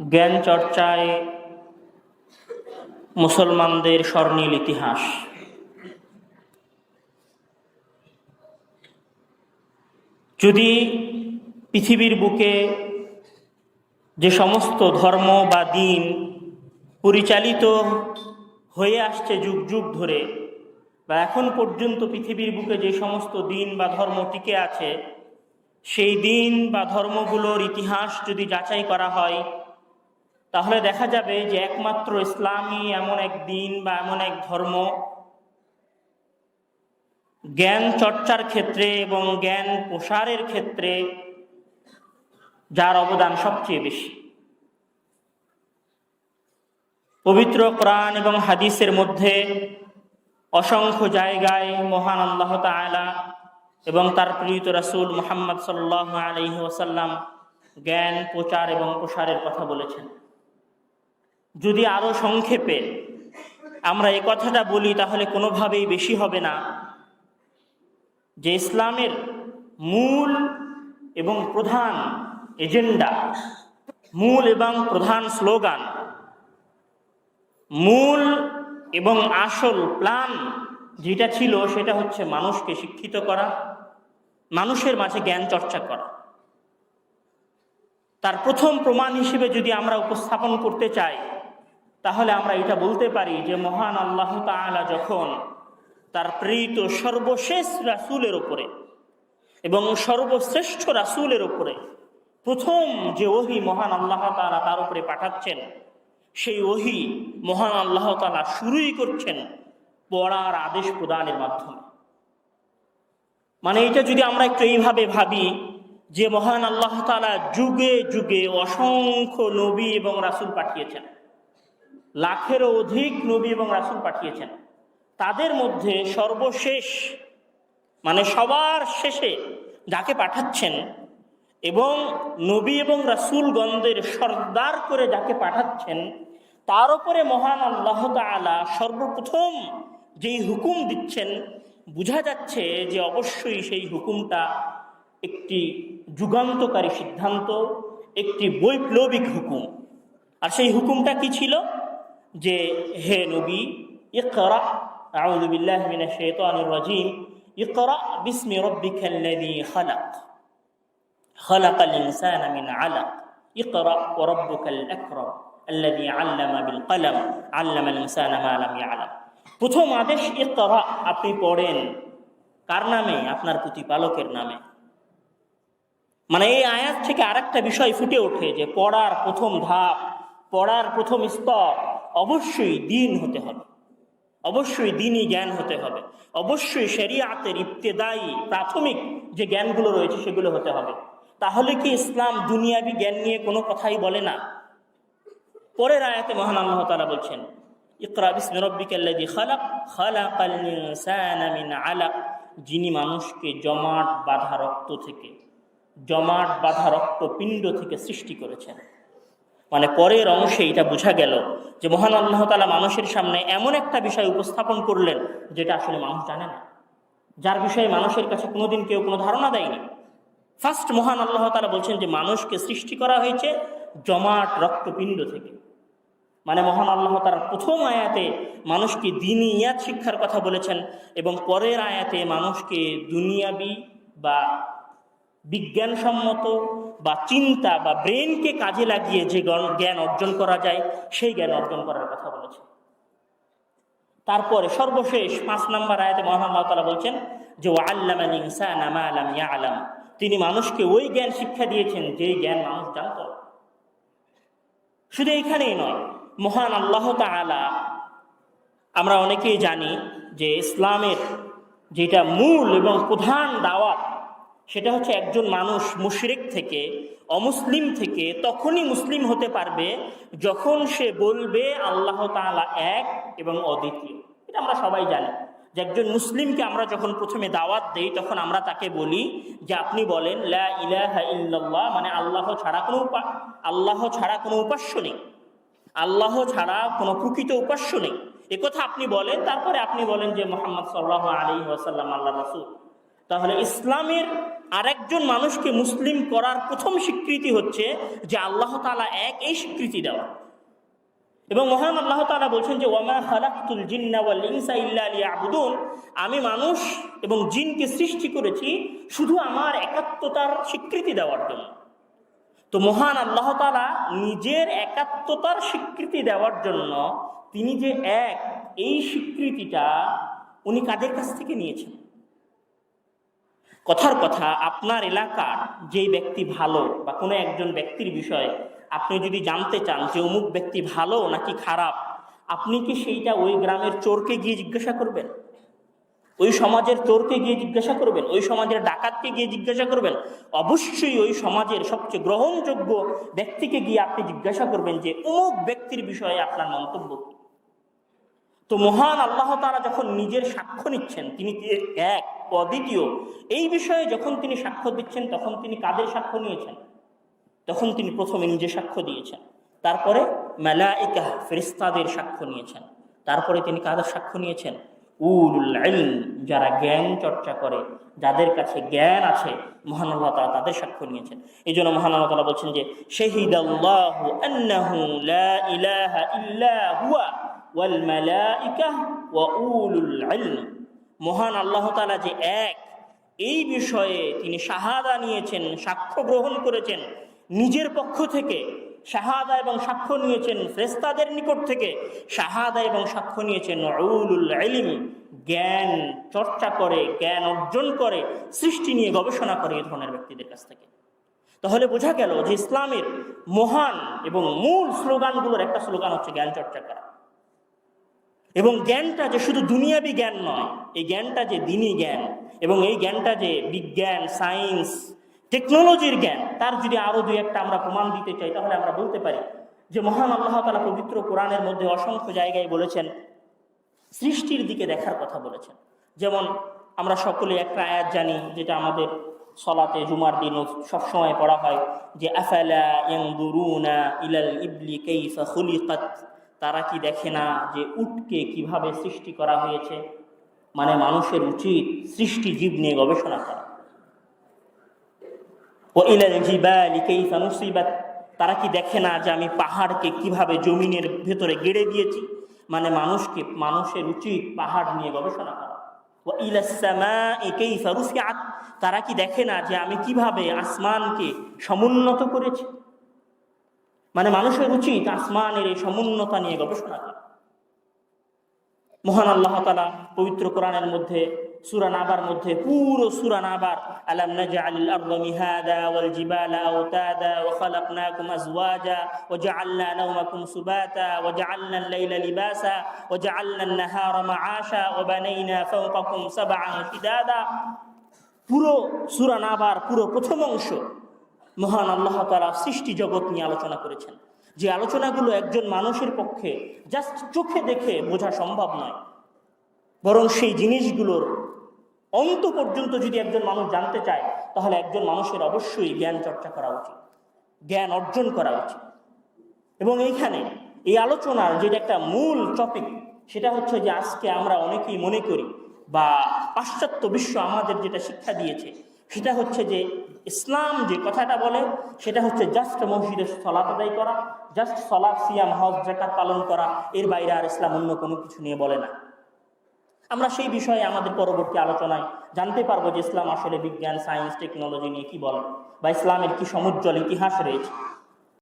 জ্ঞান চর্চায় মুসলমানদের স্বর্ণীল ইতিহাস। যদি পৃথিবীর বুকে যে সমস্ত ধর্ম বা দিন পরিচালিত হয়ে আসছে যুগ যুগ ধরে, বা এখন পর্যন্ত পৃথিবীর বুকে যে সমস্ত দিন বা ধর্ম টিকে আছে, সেই দিন বা ধর্মগুলোর ইতিহাস যদি যাচাই করা হয় তাহলে দেখা যাবে যে একমাত্র ইসলামই এমন এক দিন বা এমন এক ধর্ম। জ্ঞান চর্চার ক্ষেত্রে এবং জ্ঞান প্রসারের ক্ষেত্রে যার অবদান সবচেয়ে বেশি। পবিত্র কোরআন এবং হাদিসের মধ্যে অসংখ্য জায়গায় মহান আল্লাহ তালা এবং তার প্রিয়ত রাসুল মোহাম্মদ সাল্লাহ আলহি ওসাল্লাম জ্ঞান প্রচার এবং প্রসারের কথা বলেছেন। যদি আরও সংক্ষেপে আমরা এ কথাটা বলি, তাহলে কোনোভাবেই বেশি হবে না। যে ইসলামের মূল এবং প্রধান এজেন্ডা, মূল এবং প্রধান স্লোগান, মূল এবং আসল প্ল্যান যেটা ছিল সেটা হচ্ছে মানুষকে শিক্ষিত করা, মানুষের মাঝে জ্ঞান চর্চা করা। তার প্রথম প্রমাণ হিসেবে যদি আমরা উপস্থাপন করতে চাই তাহলে আমরা এটা বলতে পারি যে মহান আল্লাহ তাআলা যখন তার প্রেরিত সর্বশেষ রাসুলের ওপরে এবং সর্বশ্রেষ্ঠ রাসুলের ওপরে প্রথম যে ওহি মহান আল্লাহ তাআলা তার উপরে পাঠাচ্ছেন, সেই ওহি মহান আল্লাহ তাআলা শুরুই করছেন পড়ার আদেশ প্রদানের মাধ্যমে। মানে এটা যদি আমরা একটু এইভাবে ভাবি যে মহান আল্লাহ তাআলা যুগে যুগে অসংখ্য নবী এবং রাসুল পাঠিয়েছেন। লাখেরও অধিক নবী এবং রাসুল পাঠিয়েছেন। তাদের মধ্যে সর্বশেষ মানে সবার শেষে যাকে পাঠাচ্ছেন এবং নবী এবং রাসুল রাসুলগণদের সর্দার করে যাকে পাঠাচ্ছেন, তার উপরে মহান আল্লাহ তালা সর্বপ্রথম যেই হুকুম দিচ্ছেন, বোঝা যাচ্ছে যে অবশ্যই সেই হুকুমটা একটি যুগান্তকারী সিদ্ধান্ত, একটি বৈপ্লবিক হুকুম। আর সেই হুকুমটা কি ছিল? যে হে নবী ইকরা আউযু বিল্লাহি মিনাশ শাইতানির রাজিম ইকরা বিসমি রাব্বিকাল্লাযী খালাক খালাকাল ইনসানা মিন আলাক ইকরা ওয়া রাব্বুকাল আকরাম الذي علم بالقلم علم الانسان ما لم يعلم প্রথম আদেশ ইকরা আপনি পড়েন কার নামে আপনার প্রতিপালকের নামে মানে এই আয়াত থেকে আরেকটা বিষয় ফুটে ওঠে যে পড়ার প্রথম ধাপ পড়ার প্রথম স্তর অবশ্যই দিন হতে হবে। অবশ্যই দিনই জ্ঞান হতে হবে। অবশ্যই শরিয়াতের ইবতেদায়ী প্রাথমিক যে জ্ঞানগুলো রয়েছে সেগুলো হতে হবে। তাহলে কি ইসলাম দুনিয়াবি জ্ঞান নিয়ে কোনো কথাই বলে না? পরের আয়াতে মহান আল্লাহ তালা বলছেন যিনি মানুষকে জমাট বাঁধা রক্ত থেকে, জমাট বাঁধা রক্ত পিণ্ড থেকে সৃষ্টি করেছেন। মানে পরের অংশে এটা বোঝা গেল যে মহান আল্লাহ তালা মানুষের সামনে এমন একটা বিষয় উপস্থাপন করলেন যেটা আসলে মানুষ জানে না। যার বিষয়ে মানুষের কাছে কোনোদিন কেউ কোনো ধারণা দেয়নি। ফার্স্ট মহান আল্লাহ তালা বলছেন যে মানুষকে সৃষ্টি করা হয়েছে জমাট রক্তপিণ্ড থেকে। মানে মহান আল্লাহ তার প্রথম আয়াতে মানুষকে দিনী ইয়াদ শিক্ষার কথা বলেছেন এবং পরের আয়াতে মানুষকে দুনিয়াবি বা বিজ্ঞানসম্মত বা চিন্তা বা ব্রেনকে কাজে লাগিয়ে যে জ্ঞান অর্জন করা যায়, সেই জ্ঞান অর্জন করার কথা বলেছে। তারপরে সর্বশেষ পাঁচ নম্বর আয়াতে আল্লাহ তালা বলছেন, যে ও আল্লাম আলাম ইয়া আলাম তিনি মানুষকে ওই জ্ঞান শিক্ষা দিয়েছেন যে জ্ঞান মানুষ জানত শুধু এইখানেই নয়, মহান আল্লাহ তালা আমরা অনেকেই জানি যে ইসলামের যেটা মূল এবং প্রধান দাওয়াত সেটা হচ্ছে একজন মানুষ মুশরিক থেকে, অমুসলিম থেকে তখনই মুসলিম হতে পারবে যখন সে বলবে আল্লাহ তাআলা এক এবং অদ্বিতীয়। এটা আমরা সবাই জানি যে একজন মুসলিমকে আমরা যখন প্রথমে দাওয়াত দেই, তখন আমরা তাকে বলি যে আপনি বলেন, লা ইল্লাল্লাহ মানে আল্লাহ ছাড়া কোনো উপা- আল্লাহ ছাড়া কোনো উপাস্য নেই। আল্লাহ ছাড়া কোনো প্রকৃত উপাস্য নেই। একথা আপনি বলেন, তারপরে আপনি বলেন যে মোহাম্মদ সাল্লাহ আলী ওয়াসাল্লাম আল্লাহ রসুল। তাহলে ইসলামের আরেকজন মানুষকে মুসলিম করার প্রথম স্বীকৃতি হচ্ছে যে আল্লাহ তালা এক এই স্বীকৃতি দেওয়া। এবং মহান আল্লাহ তালা বলছেন যে, ওয়ামা খালাকুল জিন্না ওয়াল ইনসা ইল্লা লিয়াবুদুন। আমি মানুষ এবং জিনকে সৃষ্টি করেছি শুধু আমার একাত্মতার স্বীকৃতি দেওয়ার জন্য। তো মহান আল্লাহ তালা নিজের একাত্মতার স্বীকৃতি দেওয়ার জন্য তিনি যে এক এই স্বীকৃতিটা উনি কাদের কাছ থেকে নিয়েছেন? কথার কথা, আপনার এলাকার যেই ব্যক্তি ভালো বা কোনো একজন ব্যক্তির বিষয়ে আপনি যদি জানতে চান যে অমুক ব্যক্তি ভালো নাকি খারাপ, আপনি কি সেইটা ওই গ্রামের চোরকে গিয়ে জিজ্ঞাসা করবেন? ওই সমাজের চোরকে গিয়ে জিজ্ঞাসা করবেন? ওই সমাজের ডাকাতকে গিয়ে জিজ্ঞাসা করবেন? অবশ্যই ওই সমাজের সবচেয়ে গ্রহণযোগ্য ব্যক্তিকে গিয়ে আপনি জিজ্ঞাসা করবেন যে অমুক ব্যক্তির বিষয়ে আপনার মন্তব্য তো মহান আল্লাহ তারা যখন নিজের সাক্ষ্য নিচ্ছেন, তিনি এক? অদ্বিতীয় এই বিষয়ে যখন তিনি সাক্ষ্য দিচ্ছেন, তখন তিনি কাদের সাক্ষ্য নিয়েছেন? তখন তিনি প্রথমে নিজে সাক্ষ্য দিয়েছেন। তারপরে মেলাইকা ফেরিস্তাদের সাক্ষ্য নিয়েছেন। তারপরে তিনি কাদের সাক্ষ্য নিয়েছেন? উল যারা জ্ঞান চর্চা করে, যাদের কাছে জ্ঞান আছে, মহান আল্লাহ তাআলা তাদের সাক্ষ্য নিয়েছেন। এই জন্য মহান আল্লাহ তাআলা বলছেন যে ইল্লা হুয়া, ওয়াল মালাইকা ওয়া উলুল মহান আল্লাহ তাআলা যে এক, এই বিষয়ে তিনি শাহাদা নিয়েছেন, সাক্ষ্য গ্রহণ করেছেন, নিজের পক্ষ থেকে শাহাদা এবং সাক্ষ্য নিয়েছেন ফ্রেস্তাদের নিকট থেকে শাহাদা এবং সাক্ষ্য নিয়েছেন। উলুল ইলিম, জ্ঞান চর্চা করে, জ্ঞান অর্জন করে, সৃষ্টি নিয়ে গবেষণা করে এই ধরনের ব্যক্তিদের কাছ থেকে। তাহলে বোঝা গেল যে ইসলামের মহান এবং মূল স্লোগানগুলোর একটা স্লোগান হচ্ছে জ্ঞান চর্চা করা। এবং জ্ঞানটা যে শুধু দুনিয়াবি জ্ঞান নয়, এই জ্ঞানটা যে দিনী জ্ঞান এবং এই জ্ঞানটা যে বিজ্ঞান, সায়েন্স, টেকনোলজির জ্ঞান, তার যদি আরও দুই একটা আমরা প্রমাণ দিতে চাই, তাহলে আমরা বলতে পারি যে মহান আল্লাহ তালা পবিত্র কোরআনের মধ্যে অসংখ্য জায়গায় বলেছেন, সৃষ্টির দিকে দেখার কথা বলেছেন। যেমন আমরা সকলে একটা আয়াত জানি, যেটা আমাদের সলাতে জুমার দিনও সবসময় পড়া হয় যে, আফালা ইলাল ইবলি কাইফা খুলিকাত? তারা কি দেখে না যে উটকে কীভাবে সৃষ্টি করা হয়েছে? মানে মানুষের উচিত সৃষ্টি জীব নিয়ে গবেষণা করা। তারা কি দেখে না যে আমি পাহাড়কে কীভাবে জমিনের ভেতরে গেড়ে দিয়েছি? মানে মানুষকে, মানুষের উচিত পাহাড় নিয়ে গবেষণা করা। তারা কি দেখে না যে আমি কীভাবে আসমানকে সমুন্নত করেছি? মানে মানুষের উচিত আসমানের এই সমুন্নতা নিয়ে গবেষণা করা। মহান আল্লাহ তালা পবিত্র কোরআনের মধ্যে, সুরা নাবার মধ্যে, পুরো সুরা নাবার, আলাম নাজআলিল আরদা মিহাদা ওয়াল জিবালা আওতাদা ওয়া খালাকনাকুম আজওয়াজা ওয়া জাআলনা নাওমাকুম সুবাতা ওয়া জাআলনা আল-লাইলা লিবাসা ওয়া জাআলনা আন-নাহারা মাআশা ওয়া বানাইনা ফাওকাকুম সাবআন শিদাদা। পুরো সুরা নাবার, পুরো প্রথম অংশ মহান আল্লাহ তারা সৃষ্টি জগৎ নিয়ে আলোচনা করেছেন। যে আলোচনাগুলো একজন মানুষের পক্ষে জাস্ট চোখে দেখে বোঝা সম্ভব নয়, বরং সেই জিনিসগুলোর অন্ত পর্যন্ত যদি একজন মানুষ জানতে চায়, তাহলে একজন মানুষের অবশ্যই জ্ঞান চর্চা করা উচিত, জ্ঞান অর্জন করা উচিত। এবং এইখানে এই আলোচনার যেটা একটা মূল টপিক সেটা হচ্ছে যে আজকে আমরা অনেকেই মনে করি বা পাশ্চাত্য বিশ্ব আমাদের যেটা শিক্ষা দিয়েছে সেটা হচ্ছে যে ইসলাম যে কথাটা বলে, সেটা হচ্ছে জাস্ট মসজিদে সলাত আদায় করা জাস্ট সলাদ সিয়াম, হজ জাকাত পালন করা, এর বাইরে আর ইসলাম অন্য কোনো কিছু নিয়ে বলে না। আমরা সেই বিষয়ে আমাদের পরবর্তী আলোচনায় জানতে পারব যে ইসলাম আসলে বিজ্ঞান সায়েন্স টেকনোলজি নিয়ে কি বলে, বা ইসলামের কি সমুজ্জ্বল ইতিহাস রয়েছে।